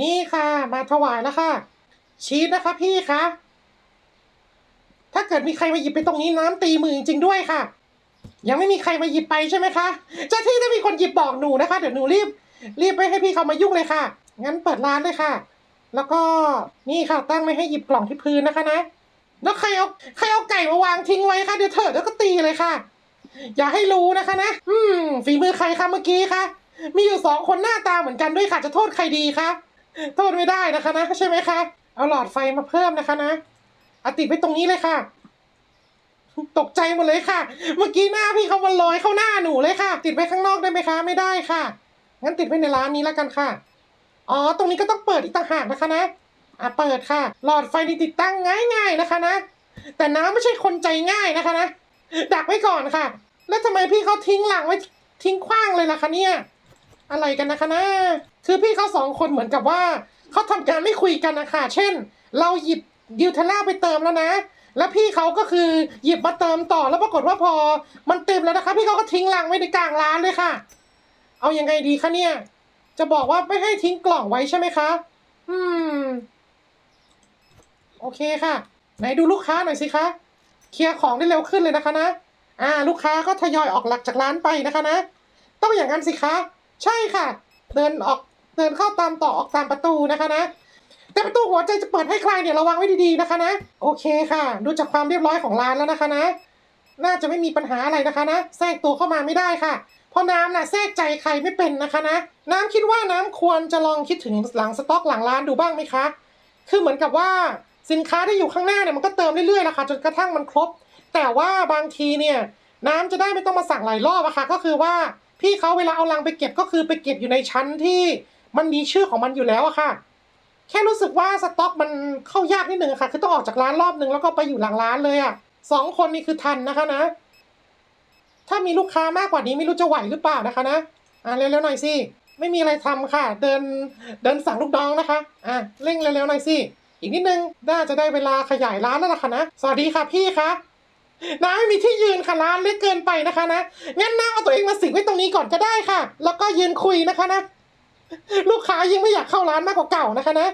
นี่ค่ะ มาถวายแล้วค่ะ ชีสนะคะพี่คะถ้าเกิดมีใครมาหยิบไปตรงนี้น้ำตีมือจริงๆด้วยค่ะ ยังไม่มีใครมาหยิบไปใช่ไหมคะเจ้าที่ถ้ามีคนหยิบบอกหนูนะคะ เดี๋ยวหนูรีบ รีบไปให้พี่เขามายุ่งเลยค่ะ งั้นเปิดร้านเลยค่ะ แล้วก็นี่ค่ะตั้งไม่ให้หยิบกล่องที่พื้นนะคะนะ แล้วใครเอาใครเอาไก่มาวางทิ้งไว้คะเดี๋ยวเถอะเดี๋ยวก็ตีเลยค่ะ อย่าให้รู้นะคะนะ อืมฝีมือใครคะเมื่อกี้คะมีอยู่สองคนหน้าตาเหมือนกันด้วยค่ะจะโทษใครดีคะ โทษไม่ได้นะคะนะใช่ไหมคะ เอาหลอดไฟมาเพิ่มนะคะนะอาติดไว้ตรงนี้เลยค่ะ ตกใจหมดเลยค่ะ เมื่อกี้หน้าพี่เขามันลอยเข้าหน้าหนูเลยค่ะ ติดไว้ข้างนอกได้ไหมคะ ไม่ได้ค่ะ งั้นติดไว้ในร้านนี้แล้วกันค่ะ อ๋อ ตรงนี้ก็ต้องเปิดอีกต่างหากนะคะนะ อะเปิดค่ะ หลอดไฟนี่ติดตั้งง่ายๆนะคะนะ แต่น้ำไม่ใช่คนใจง่ายนะคะนะ ดักไว้ก่อนค่ะ แล้วทำไมพี่เขาทิ้งหลังไว้ทิ้งขว้างเลยล่ะคะเนี่ย อะไรกันนะคะนะ คือพี่เขาสองคนเหมือนกับว่าเขาทำการไม่คุยกันนะคะเช่น เราหยิบดิวเทล่าไปเติมแล้วนะ แล้วพี่เขาก็คือหยิบมาเติมต่อแล้วปรากฏว่าพอ มันเต็มแล้วนะคะ พี่เขาก็ทิ้งลังไว้ในกลางร้านเลยค่ะ เอาอยังไงดีคะเนี่ย จะบอกว่าไม่ให้ทิ้งกล่องไว้ใช่ไหมคะ อืม โอเคค่ะ ไหนดูลูกค้าหน่อยสิคะ เคลียร์ของได้เร็วขึ้นเลยนะคะนะ อ่า ลูกค้าก็ทยอยออกหลักจากร้านไปนะคะนะ ต้องอย่างนั้นสิคะ ใช่ค่ะ เดินออก เดินเข้าตามต่อออกตามประตูนะคะนะแต่ประตูหัวใจจะเปิดให้ใครเนี่ยระวังไว้ดีๆนะคะนะ โอเคค่ะ ดูจากความเรียบร้อยของร้านแล้วนะคะนะ น่าจะไม่มีปัญหาอะไรนะคะนะแทรกตัวเข้ามาไม่ได้ค่ะ เพราะน้ำน่ะแทรกใจใครไม่เป็นนะคะนะ น้ำคิดว่าน้ำควรจะลองคิดถึงหลังสต็อกหลังร้านดูบ้างไหมคะ คือเหมือนกับว่าสินค้าที่อยู่ข้างหน้าเนี่ยมันก็เติมเรื่อยๆแหละค่ะจนกระทั่งมันครบ แต่ว่าบางทีเนี่ยน้ำจะได้ไม่ต้องมาสั่งหลายรอบอะค่ะก็คือว่าพี่เขาเวลาเอาลังไปเก็บก็คือไปเก็บอยู่ในชั้นที่ มันมีชื่อของมันอยู่แล้วอะค่ะ แค่รู้สึกว่าสต็อกมันเข้ายากนิดนึงอะค่ะ คือต้องออกจากร้านรอบนึงแล้วก็ไปอยู่หลังร้านเลยอะสองคนนี่คือทันนะคะนะ ถ้ามีลูกค้ามากกว่านี้ไม่รู้จะไหวหรือเปล่านะคะนะอ่าเร็วๆหน่อยสิไม่มีอะไรทำค่ะ เดินเดินสั่งลูกน้องนะคะอะเร่งเร็วๆหน่อยสิอีกนิดนึงน่าจะได้เวลาขยายร้านแล้วล่ะค่ะนะสวัสดีค่ะพี่คะน้าไม่มีที่ยืนค่ะร้านเล็กเกินไปนะคะนะงั้นน้าเอาตัวเองมาสิงไว้ตรงนี้ก่อนก็ได้ค่ะ แล้วก็ยืนคุยนะคะนะ ลูกค้ายิ่งไม่อยากเข้าร้านมากกว่าเก่านะคะนะ